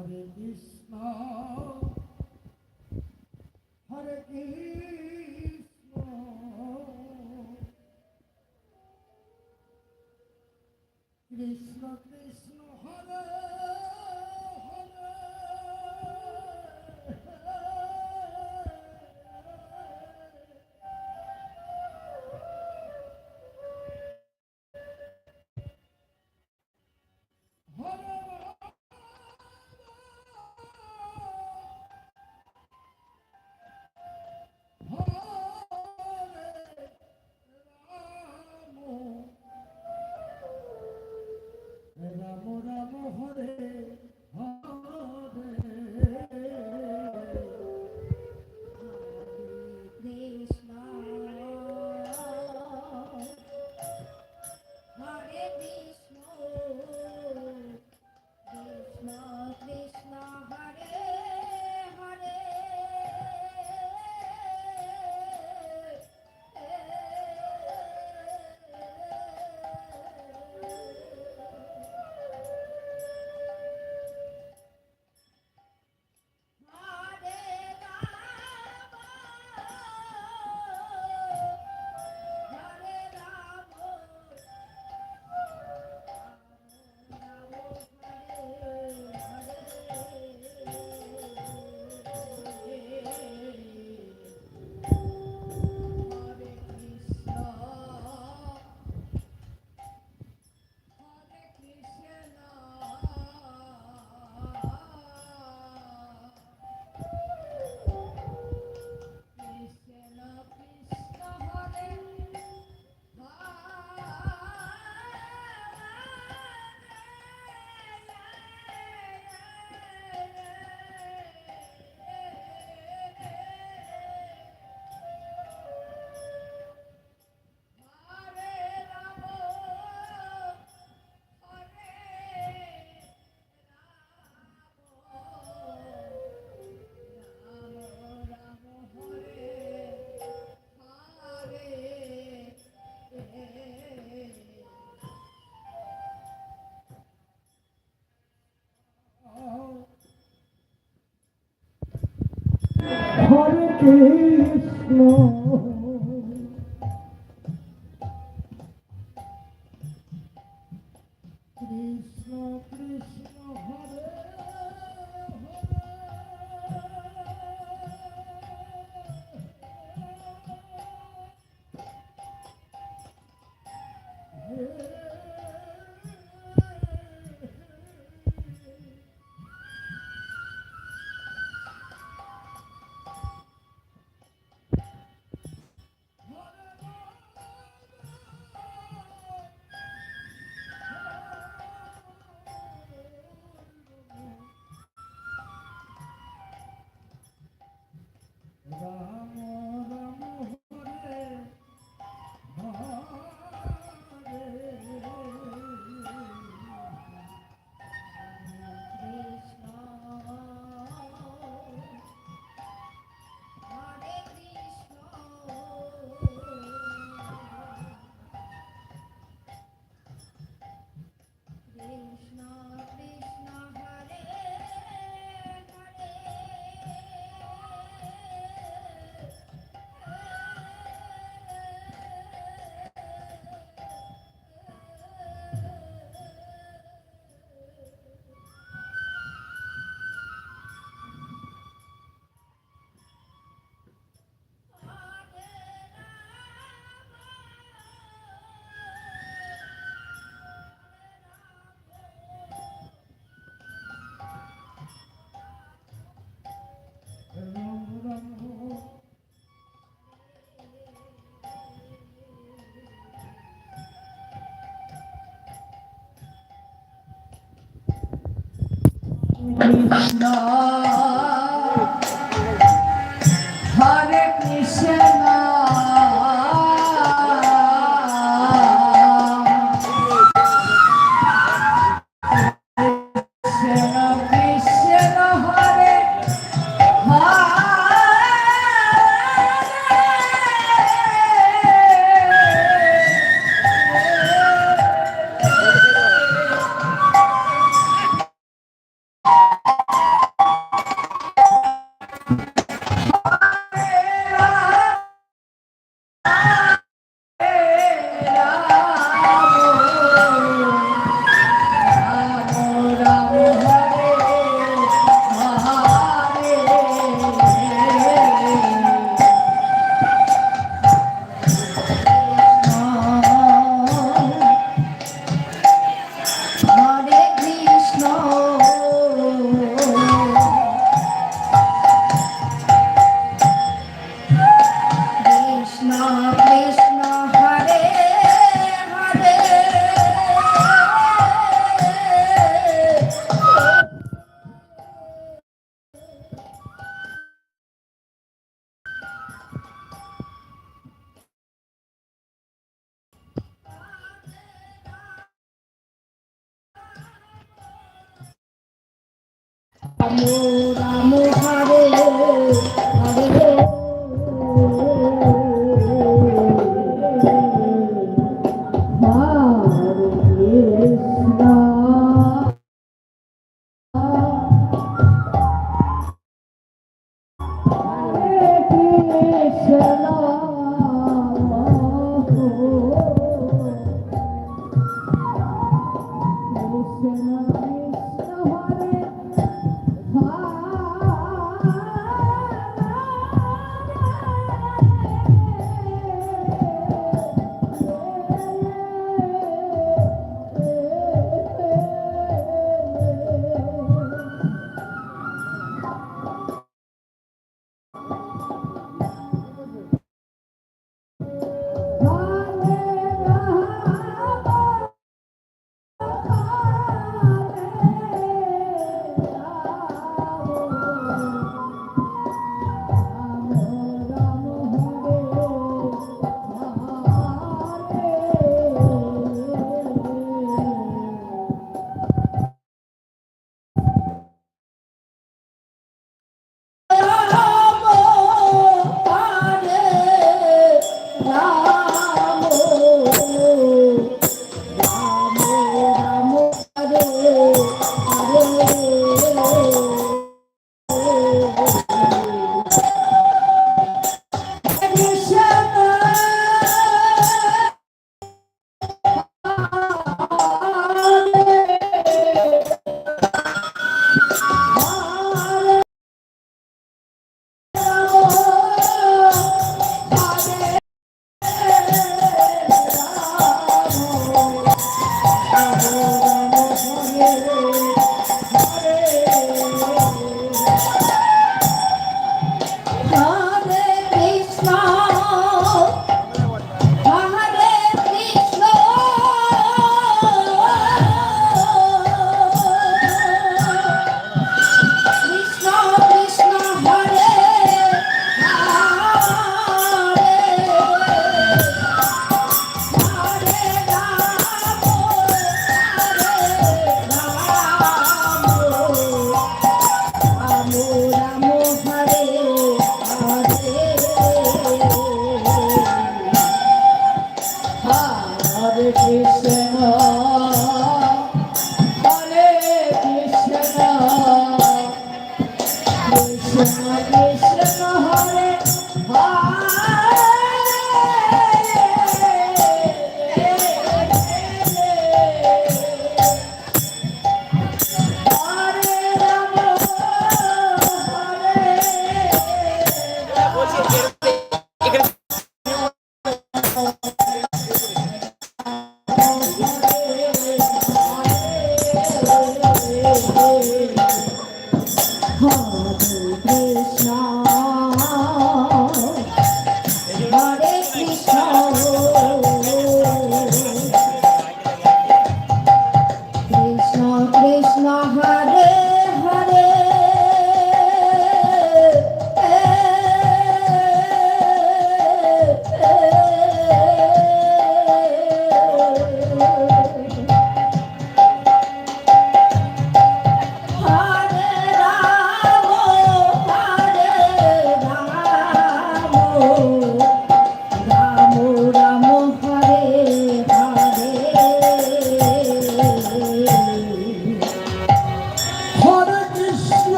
হরে কৃষ্ণ হরে কৃষ্ণ। কৃষ্ণ রাম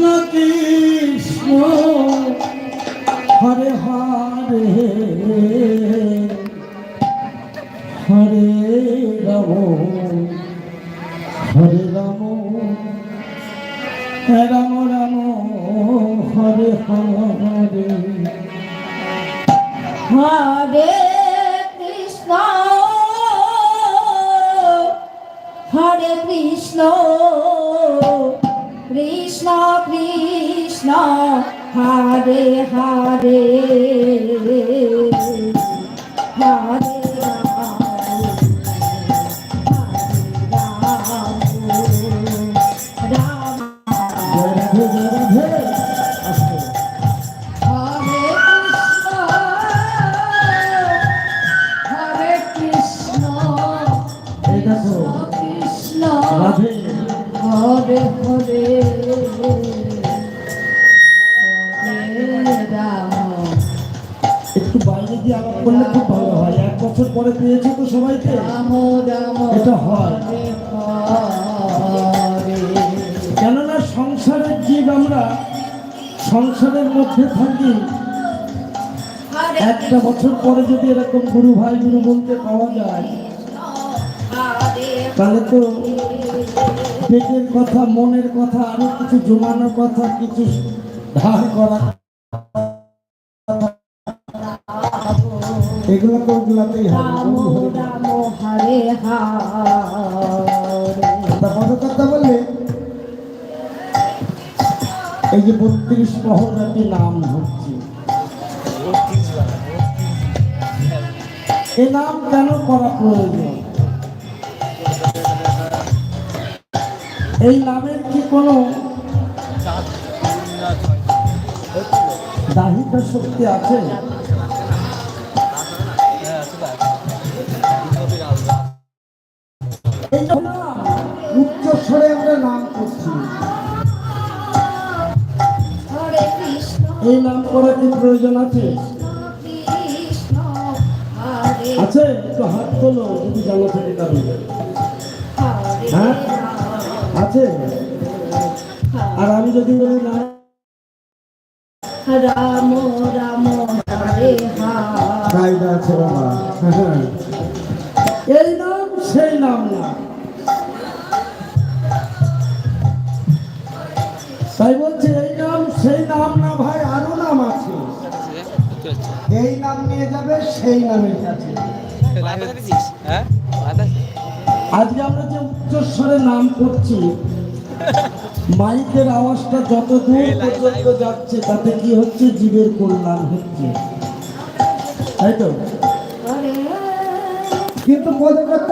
কৃষ্ণ হরে সংসারের আমরা সংসারের মধ্যে থাকি একটা বছর পরে যদি এরকম গুরু ভাই গুরু বলতে পাওয়া যায় তাহলে তো পেটের কথা মনের কথা আরও কিছু জমানোর কথা কিছু ধার করা। এগুলো তো ওগুলাতেই হবে কথা বললে এই যে বত্রিশ মহরাটি নাম হচ্ছে এ নাম কেন করা প্রয়োজন? এই নামের কি কোনো দাহিতা শক্তি আছে? করার কি প্রয়োজন আছে আছে একটু হাত তোলো যদি জানো থেকে কারণ হ্যাঁ? আছে আর আমি যদি বলি না রাম রাম হরে আছে বাবা। এই নাম সেই নাম না তাই বলছে এই নাম সেই নাম না ভাই আরও এই নাম নিয়ে যাবে সেই নামের কাছে আজকে আমরা যে উচ্চস্বরে নাম করছি মাইকের আওয়াজটা যত দূর পর্যন্ত যাচ্ছে তাতে কি হচ্ছে? জীবের কল্যাণ হচ্ছে। তাই তো? কিন্তু মনে করতে